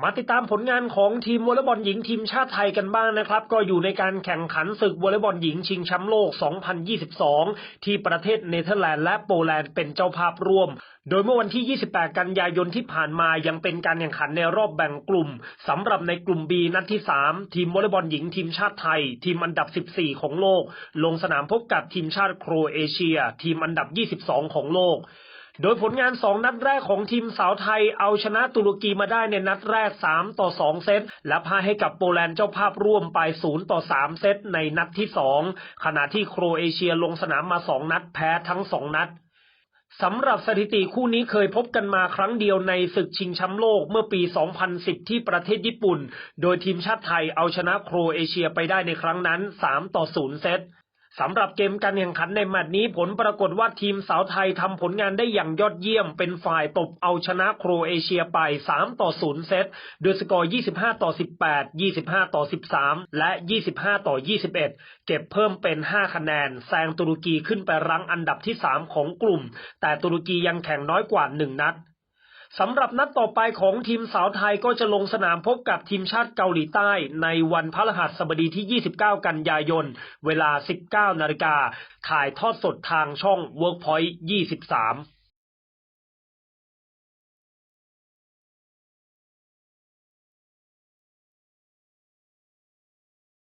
มาติดตามผลงานของทีมวอลเลย์บอลหญิงทีมชาติไทยกันบ้างนะครับ ก็อยู่ในการแข่งขันศึกวอลเลย์บอลหญิงชิงแชมป์โลก 2022 ที่ประเทศเนเธอร์แลนด์และโปแลนด์เป็นเจ้าภาพร่วม โดยเมื่อวันที่ 28 กันยายนที่ผ่านมายังเป็นการแข่งขันในรอบแบ่งกลุ่มสำหรับในกลุ่ม B นัดที่ 3 ทีมวอลเลย์บอลหญิงทีมชาติไทย ทีมอันดับ 14 ของโลก ลงสนามพบกับทีมชาติโครเอเชีย ทีมอันดับ 22 ของโลก โดยผลงาน 2 นัดแรกของทีมสาวไทยเอาชนะตุรกีมาได้ในนัดแรก 3 ต่อ 2 เซต และพ่ายให้กับโปแลนด์เจ้าภาพร่วมไป 0 ต่อ 3 เซตในนัดที่ 2 ขณะที่โครเอเชียลงสนามมา 2 นัดแพ้ทั้ง 2 นัดสำหรับสถิติคู่นี้เคยพบกันมาครั้งเดียวในศึกชิงแชมป์โลกเมื่อปี 2010 ที่ประเทศญี่ปุ่น โดยทีมชาติไทยเอาชนะโครเอเชียไปได้ในครั้งนั้น 3 ต่อ 0 เซต สำหรับเกมการแข่งขันในแมตช์นี้ผลปรากฏว่าทีมสาวไทยทำผลงานได้อย่างยอดเยี่ยม เป็นฝ่ายตบเอาชนะโครเอเชียไป 3 ต่อ 0 เซตโดยสกอร์ 25 ต่อ 18 25 ต่อ 13 และ 25 ต่อ 21 เก็บเพิ่มเป็น 5 คะแนน แซงตุรกีขึ้นไปรั้งอันดับที่ 3 ของกลุ่ม แต่ตุรกียังแข่งน้อยกว่า 1 นัด สำหรับนัดต่อไปของทีมสาวไทยก็จะลงสนามพบกับทีมชาติเกาหลีใต้ในวันพฤหัสบดีที่ 29 กันยายน เวลา 19 นาฬิกาถ่ายทอดสดทางช่อง Workpoint 23